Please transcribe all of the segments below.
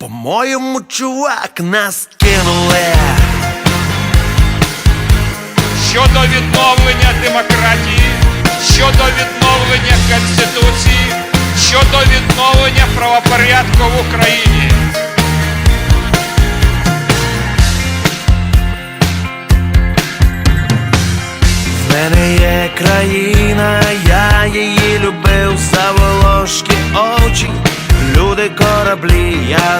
По-моєму, чувак, нас кинули. щодо відновлення демократії, щодо відновлення Конституції, щодо відновлення правопорядку в Україні. В мене є країна, я її любив за волошки очі, люди кораблі, я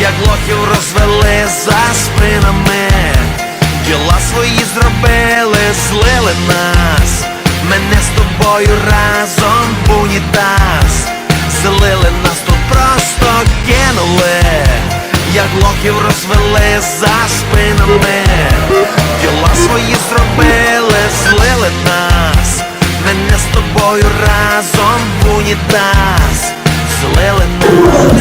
як лохів розвели за спинами. Діла свої зробили, злили нас. Мене з тобою разом в унітаз Злили нас тут просто кинули, як лохів розвели за спинами. Діла свої зробили, злили нас. Мене з тобою разом в унітаз Злили нас.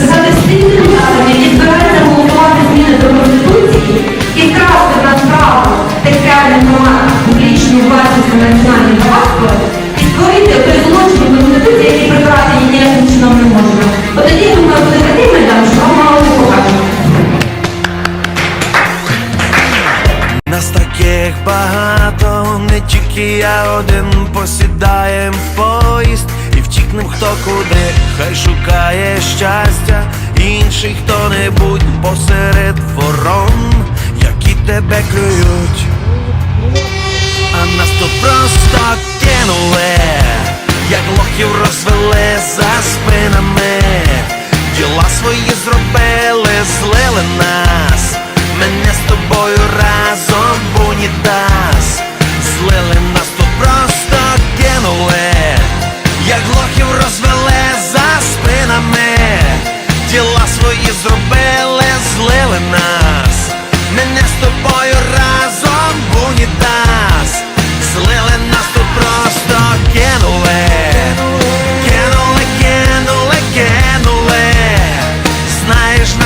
Громад публічну власність на національне багатство і створити той злочин Конституції, який прибрати її ніяким чином не можна. От тоді, я думаю, буде такий майдан, що вам мало не покажемо. Нас таких багато, не тільки я один посідаєм в поїзд і втікнем хто куди, хай шукає щастя, інший хто-небудь посеред ворон, які тебе клюють. А нас тут просто кинули, як лохів розвели за спинами. Діла свої зробили, злили нас. Мене з тобою разом в унітаз.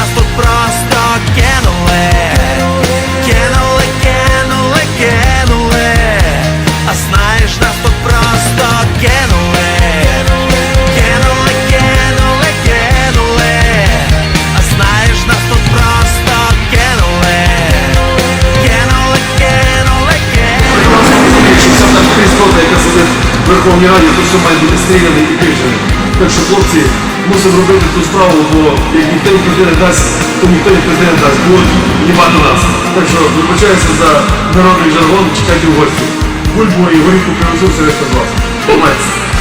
Нас тут просто кинули. Кинули, кинули, кинули. А знаєш, нас тут просто кинули. Кинули, кинули, кинули. А знаєш, нас тут просто кинули. Кинули, кинули, кинули. 63 скота, яка сидить в Верховній Раді, то все має бути стріляний і кричаний. Так що хлопці мусимо робити ту справу, бо як ніхто нікуди не дасть, то ніхто нікуди не дасть. бо їбати нас. Так що вибачаюся за народний жаргон, чекайте в гості. Бульбу і горіху привезу все решта з вас. Тримайтеся.